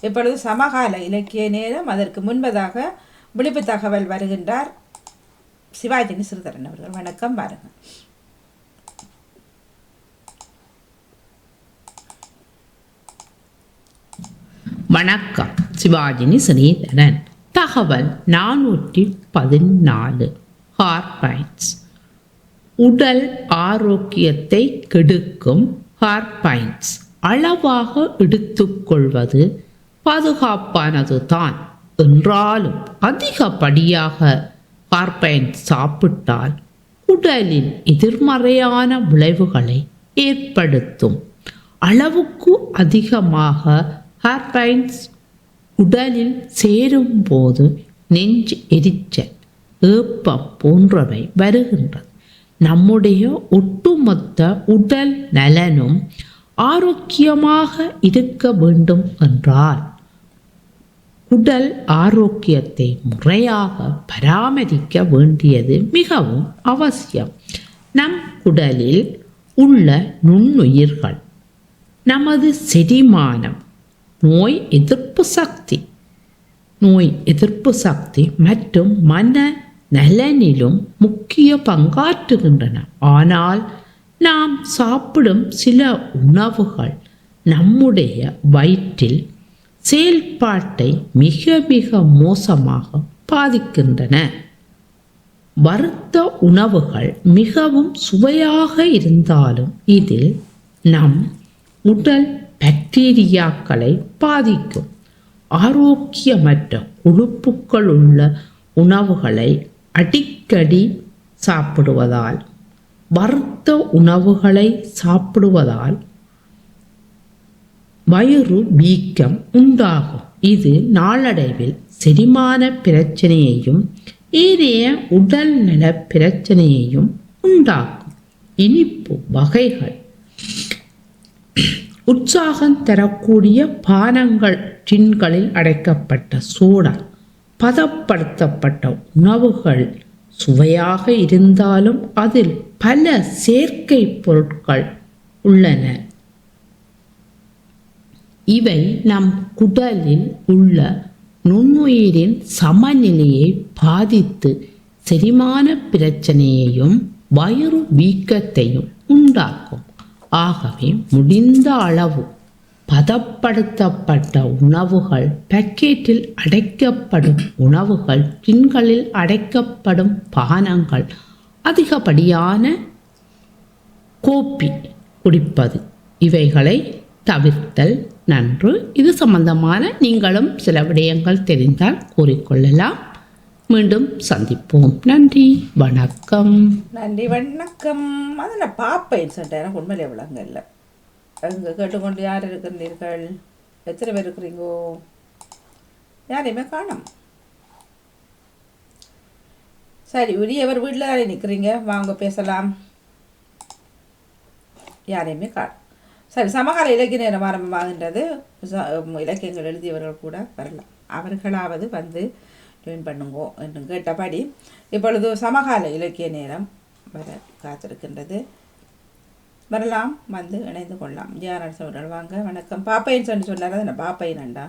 இப்பொழுது சமகால இலக்கிய நேரம். அதற்கு முன்பதாக விழிப்பு தகவல் வருகின்றார் சிவாஜினி சிறுதரன் அவர்கள். வணக்கம் பாருங்கள் வணக்கம் சிவாஜினி ஸ்ரீதரன் தகவல் நானூற்றி பதினாலு. ஹார்பைன்ஸ் உடல் ஆரோக்கியத்தை கெடுக்கும் ஹார்பைன்ஸ் அளவாக எடுத்துக்கொள்வது பாதுகாப்பானது தான் என்றாலும் அதிகப்படியாக ஹார்பைன்ஸ் சாப்பிட்டால் உடலில் எதிர்மறையான விளைவுகளை ஏற்படுத்தும். அளவுக்கு அதிகமாக ஹார்பைன்ஸ் உடலில் சேரும்போது நெஞ்சு எரிச்சல் ஏப்பம் போன்றவை வருகின்றது நம்முடைய ஒட்டுமொத்த உடல் நலனும் ஆரோக்கியமாக இருக்க வேண்டும் என்றால் உடல் ஆரோக்கியத்தை முறையாக பராமரிக்க வேண்டியது மிகவும் அவசியம். நம் உடலில் உள்ள நுண்ணுயிர்கள் நமது செரிமானம் நோய் எதிர்ப்பு சக்தி நோய் எதிர்ப்பு சக்தி மற்றும் மன நலனிலும் முக்கிய பங்காற்றுகின்றன. ஆனால் நாம் சாப்பிடும் சில உணவுகள் நம்முடைய வயிற்றில் செயல்பாட்டை மிக மிக மோசமாக பாதிக்கின்றன. வறுத்த உணவுகள் மிகவும் சுவையாக இருந்தாலும் இதில் நம் உடல் பாக்டீரியாக்களை பாதிக்கும். ஆரோக்கியமற்ற கொழுப்புக்கள் உள்ள உணவுகளை அடிக்கடி சாப்பிடுவதால் வறுத்த உணவுகளை சாப்பிடுவதால் வயிறு வீக்கம் உண்டாகும். இது நாளடைவில் செரிமான பிரச்சனையையும் ஏனைய உடல்நல பிரச்சனையையும் உண்டாக்கும். இனிப்பு வகைகள். உற்சாகம் தரக்கூடிய பானங்கள் டின்களில் அடைக்கப்பட்ட சோடா பதப்படுத்தப்பட்ட உணவுகள் சுவையாக இருந்தாலும் அதில் பல சேர்க்கை பொருட்கள் உள்ளன. இவை நம் குடலில் உள்ள நுண்ணுயிரின் சமநிலையை பாதித்து செரிமான பிரச்சனையையும் வயிறு வீக்கத்தையும் உண்டாக்கும். ஆகவே முடிந்த அளவு பதப்படுத்தப்பட்ட உணவுகள் பக்கெட்டில் அடைக்கப்படும் உணவுகள் டின்களில் அடைக்கப்படும் பானங்கள் அதிகப்படியான கோப்பி குடிப்பது. இவைகளை தவிர்த்தல் நன்று. இது சம்பந்தமான நீங்களும் சில விடயங்கள் தெரிந்தால் கூறிக்கொள்ளலாம். மீண்டும் சந்திப்போம். நன்றி. வணக்கம். நன்றி வணக்கம். அது நான் பாப்பேன் சொல்லிட்டேன் எனக்கு உண்மையிலே விளங்க இல்லை. அங்கே கேட்டுக்கொண்டு யார் இருக்கின்றீர்கள்? எத்தனை பேர் இருக்கிறீங்கோ? யாரையுமே காணும். சரி உரியவர் வீட்டில் தானே நிற்கிறீங்க? வாங்க பேசலாம். யாரையுமே காணும். சரி சமகால இலக்கிய நேரம் ஆரம்பமாகின்றது இலக்கியங்கள் எழுதியவர்கள் கூட வரலாம். அவர்களாவது வந்து ஜாயின் பண்ணுங்கோ என்று கேட்டபடி இப்பொழுது சமகால இலக்கிய நேரம் வர காத்திருக்கின்றது. வரலாம் வந்து இணைந்து கொள்ளலாம். ஜிஆர் அவர்கள் வாங்க வணக்கம். பாப்பைன்னு சொல்லி சொன்னார்? அதை என்ன பாப்பையனண்டா